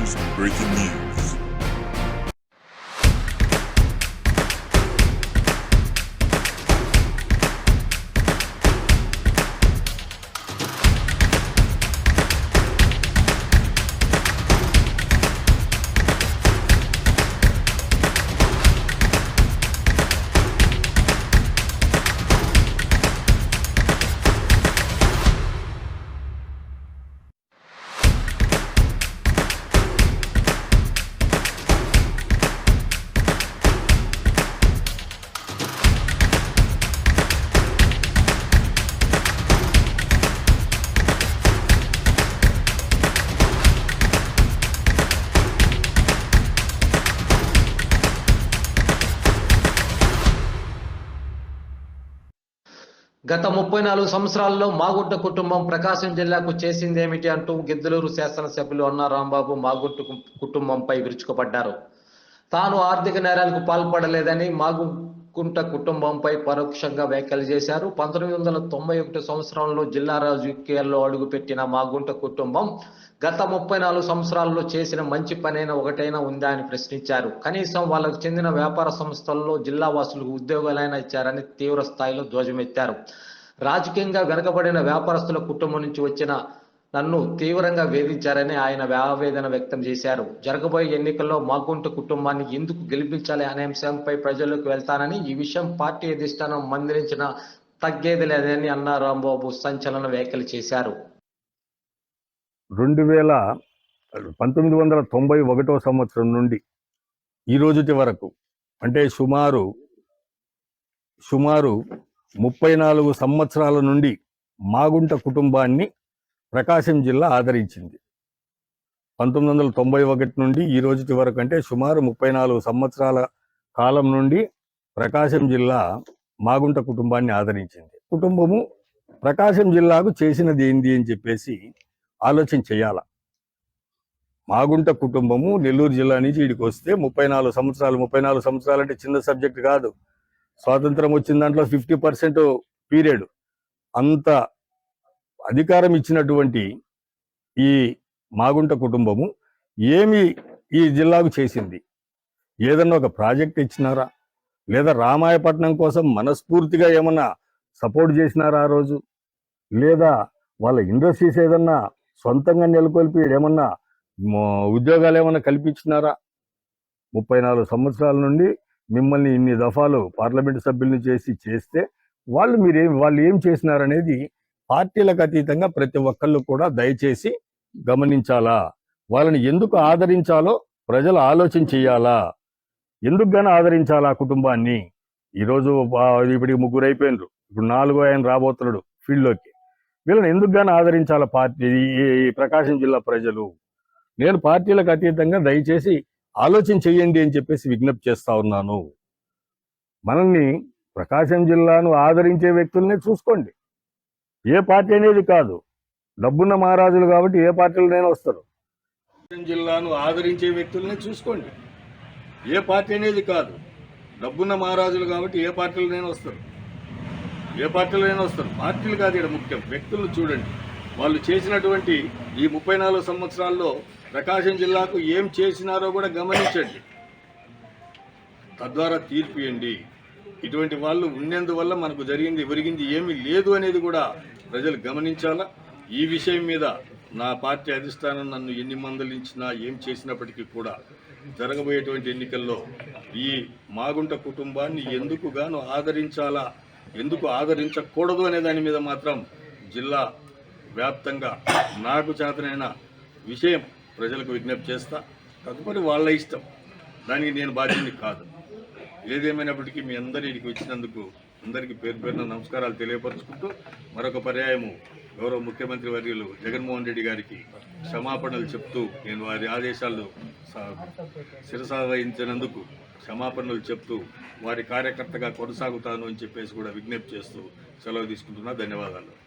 Breaking News. గత ముప్పై నాలుగు సంవత్సరాల్లో మాగుంట కుటుంబం ప్రకాశం జిల్లాకు చేసింది ఏమిటి అంటూ గిద్దలూరు శాసనసభ్యులు అన్న రాంబాబు మాగుంట కుటుంబంపై విరుచుకుపడ్డారు. తాను ఆర్థిక నేరాలకు పాల్పడలేదని మాగు మాగుంట కుటుంబంపై పరోక్షంగా వ్యాఖ్యలు చేశారు. పంతొమ్మిది వందల తొంభై ఒకటి సంవత్సరంలో జిల్లా రాజకీయాల్లో అడుగుపెట్టిన మాగుంట కుటుంబం గత ముప్పై నాలుగు సంవత్సరాల్లో చేసిన మంచి పనైనా ఒకటైనా ఉందా అని ప్రశ్నించారు. కనీసం వాళ్ళకు చెందిన వ్యాపార సంస్థల్లో జిల్లా వాసులకు ఉద్యోగాలైనా ఇచ్చారని తీవ్ర స్థాయిలో ధ్వజమెత్తారు. రాజకీయంగా వెనుకబడిన వ్యాపారస్తుల కుటుంబం నుంచి వచ్చిన నన్ను తీవ్రంగా వేధించారని ఆయన ఆవేదన వ్యక్తం చేశారు. జరగబోయే ఎన్నికల్లో మాగుంట కుటుంబాన్ని ఎందుకు గెలిపించాలి అనే అంశంపై ప్రజలకు వెళ్తానని ఈ విషయం పార్టీ అధిష్టానం మందలించిన తగ్గేది లేదని అన్న రాంబాబు సంచలన వ్యాఖ్యలు చేశారు. రెండు వేల పంతొమ్మిది వందల తొంభై ఒకటో సంవత్సరం నుండి ఈ రోజుటి వరకు అంటే సుమారు సుమారు ముప్పై నాలుగు సంవత్సరాల నుండి మాగుంట కుటుంబాన్ని ప్రకాశం జిల్లా ఆదరించింది. పంతొమ్మిది వందల తొంభై ఒకటి నుండి ఈ రోజుటి వరకు అంటే సుమారు ముప్పై నాలుగు సంవత్సరాల కాలం నుండి ప్రకాశం జిల్లా మాగుంట కుటుంబాన్ని ఆదరించింది. కుటుంబము ప్రకాశం జిల్లాకు చేసినది ఏంది అని చెప్పేసి ఆలోచన చేయాల. మాగుంట కుటుంబము నెల్లూరు జిల్లా నుంచి ఇడికి వస్తే ముప్పై నాలుగు సంవత్సరాలు ముప్పై నాలుగు సంవత్సరాలు అంటే చిన్న సబ్జెక్ట్ కాదు. స్వాతంత్రం వచ్చిన దాంట్లో ఫిఫ్టీ పర్సెంట్ పీరియడ్. అంత అధికారం ఇచ్చినటువంటి ఈ మాగుంట కుటుంబము ఏమి ఈ జిల్లాకు చేసింది? ఏదన్నా ఒక ప్రాజెక్ట్ ఇచ్చినారా? లేదా రామాయపట్నం కోసం మనస్ఫూర్తిగా ఏమన్నా సపోర్ట్ చేసినారా ఆ రోజు? లేదా వాళ్ళ ఇండస్ట్రీస్ ఏదన్నా సొంతంగా నెలకొల్పి ఏమన్నా ఉద్యోగాలు ఏమన్నా కల్పించినారా? ముప్పై నాలుగు సంవత్సరాల నుండి మిమ్మల్ని ఇన్ని దఫాలు పార్లమెంటు సభ్యుల్ని చేసి చేస్తే వాళ్ళు మీరేం వాళ్ళు ఏం చేసినారనేది పార్టీలకు అతీతంగా ప్రతి ఒక్కళ్ళు కూడా దయచేసి గమనించాలా? వాళ్ళని ఎందుకు ఆదరించాలో ప్రజలు ఆలోచన చేయాలా? ఎందుకు గాని ఆదరించాలా కుటుంబాన్ని? ఈరోజు ఇప్పటికి ముగ్గురు అయిపోయినరు. ఇప్పుడు నాలుగో ఆయన రాబోతున్నాడు ఫీల్డ్లోకి. వీళ్ళని ఎందుకు గాని ఆదరించాల పార్టీ ఈ ప్రకాశం జిల్లా ప్రజలు? నేను పార్టీలకు అతీతంగా దయచేసి ఆలోచన చెయ్యండి అని చెప్పేసి విజ్ఞప్తి చేస్తా ఉన్నాను. మనల్ని ప్రకాశం జిల్లాను ఆదరించే వ్యక్తుల్ని చూసుకోండి. ఏ పార్టీ అనేది కాదు. డబ్బున్న మహారాజులు కాబట్టి ఏ పార్టీలనైనా వస్తారు. ప్రకాశం జిల్లాను ఆదరించే వ్యక్తులని చూసుకోండి. ఏ పార్టీ అనేది కాదు. డబ్బున్న మహారాజులు కాబట్టి ఏ పార్టీలనైనా వస్తారు. ఏ పార్టీలైనా వస్తారు. పార్టీలు కాదు ఇక్కడ ముఖ్యం. వ్యక్తులను చూడండి. వాళ్ళు చేసినటువంటి ఈ ముప్పై నాలుగు సంవత్సరాల్లో ప్రకాశం జిల్లాకు ఏం చేసినారో కూడా గమనించండి. తద్వారా తీర్పు ఇవ్వండి. ఇటువంటి వాళ్ళు ఉన్నందువల్ల మనకు జరిగింది ఒరిగింది ఏమీ లేదు అనేది కూడా ప్రజలు గమనించాలా? ఈ విషయం మీద నా పార్టీ అధిష్టానం నన్ను ఎన్ని మందలించినా ఏం చేసినప్పటికీ కూడా జరగబోయేటువంటి ఎన్నికల్లో ఈ మాగుంట కుటుంబాన్ని ఎందుకు గాను ఆదరించాలా ఎందుకు ఆదరించకూడదు అనే దాని మీద మాత్రం జిల్లా వ్యాప్తంగా నాకు చేతనైన విషయం ప్రజలకు విజ్ఞప్తి చేస్తా. తదుపరి వాళ్ళ ఇష్టం. దానికి నేను బాధ్యుని కాదు. ఏదేమైనప్పటికీ మీ అందరి వచ్చినందుకు అందరికీ పేరు పేరున నమస్కారాలు తెలియపరుచుకుంటూ మరొక పర్యాయము గౌరవ ముఖ్యమంత్రి వర్యులు జగన్మోహన్ రెడ్డి గారికి క్షమాపణలు చెప్తూ నేను వారి ఆదేశాలు స- శిరసావహించినందుకు క్షమాపణలు చెప్తూ వారి కార్యకర్తగా కొనసాగుతాను అని చెప్పేసి కూడా విజ్ఞప్తి చేస్తూ సెలవు తీసుకుంటున్నా. ధన్యవాదాలు.